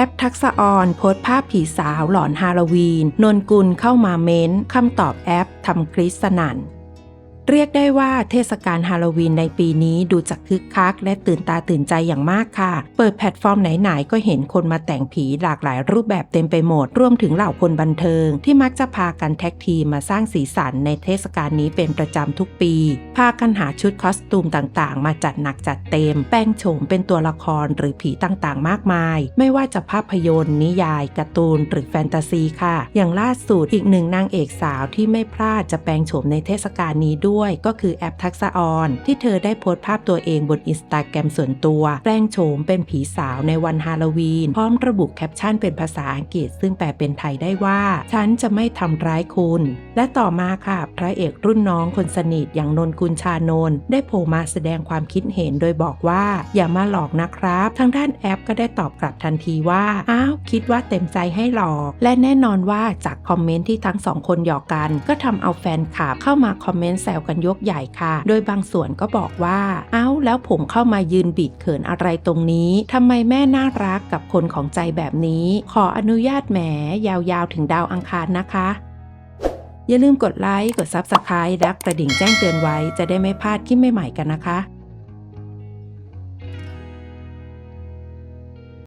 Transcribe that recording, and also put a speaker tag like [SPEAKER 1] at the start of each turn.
[SPEAKER 1] อปทักษะออนโพสภาพผีสาวหลอนฮาโลวีน นนกุลเข้ามาเม้นคำตอบแอปทำคริสสนั่น เรียกได้ว่าเทศกาลฮาโลวีนในปีนี้ดูจะคึกคัก และตื่นตาตื่นใจอย่างมากค่ะ เปิดแพลตฟอร์มไหนๆ ก็เห็นคนมาแต่งผีหลากหลายรูปแบบเต็มไปหมด รวมถึงเหล่าคนบันเทิง ที่มักจะพากันแท็กทีมมาสร้างสีสันในเทศกาลนี้เป็นประจำทุกปี พากันหาชุดคอสตูมต่างๆ มาจัดหนักจัดเต็ม แปลงโฉมเป็นตัวละครหรือผีต่างๆ มากมาย ไม่ว่าจะภาพยนตร์ นิยายการ์ตูนหรือแฟนตาซีค่ะ อย่างล่าสุดอีกหนึ่งนางเอกสาวที่ไม่พลาดจะแปลงโฉมในเทศกาลนี้ด้วยก็คือแอปทักษะออนที่เธอได้โพสต์ภาพตัวเองบนอินสตาแกรมส่วนตัว แปลงโฉมเป็นผีสาวในวันฮาโลวีน พร้อมระบุแคปชั่นเป็นภาษาอังกฤษ ซึ่งแปลเป็นไทยได้ว่า ฉันจะไม่ทำร้ายคุณ และต่อมาค่ะ พระเอกรุ่นน้องคนสนิทอย่างนนกุลชานนท์ได้โผล่มาแสดงความคิดเห็นโดยบอกว่า อย่ามาหลอกนะครับ ทางด้านแอปก็ได้ตอบกลับทันทีว่า อ้าว คิดว่าเต็มใจให้หลอก และแน่นอนว่าจากคอมเมนต์ที่ทั้งสองคนหยอกกัน ก็ทำเอาแฟนคลับเข้ามาคอมเมนต์แซวกันยกใหญ่ค่ะ โดยบางส่วนก็บอกว่า เอ้า แล้วผมเข้ามายืนบิดเขินอะไรตรงนี้ทำไมแม่น่ารักกับคนของใจแบบนี้ ขออนุญาตแหมยาวๆถึงดาวอังคารนะคะอย่าลืมกดไลค์ กด Subscribe และกระดิ่งแจ้งเตือนไว้จะได้ไม่พลาดคลิปใหม่ๆกันนะคะ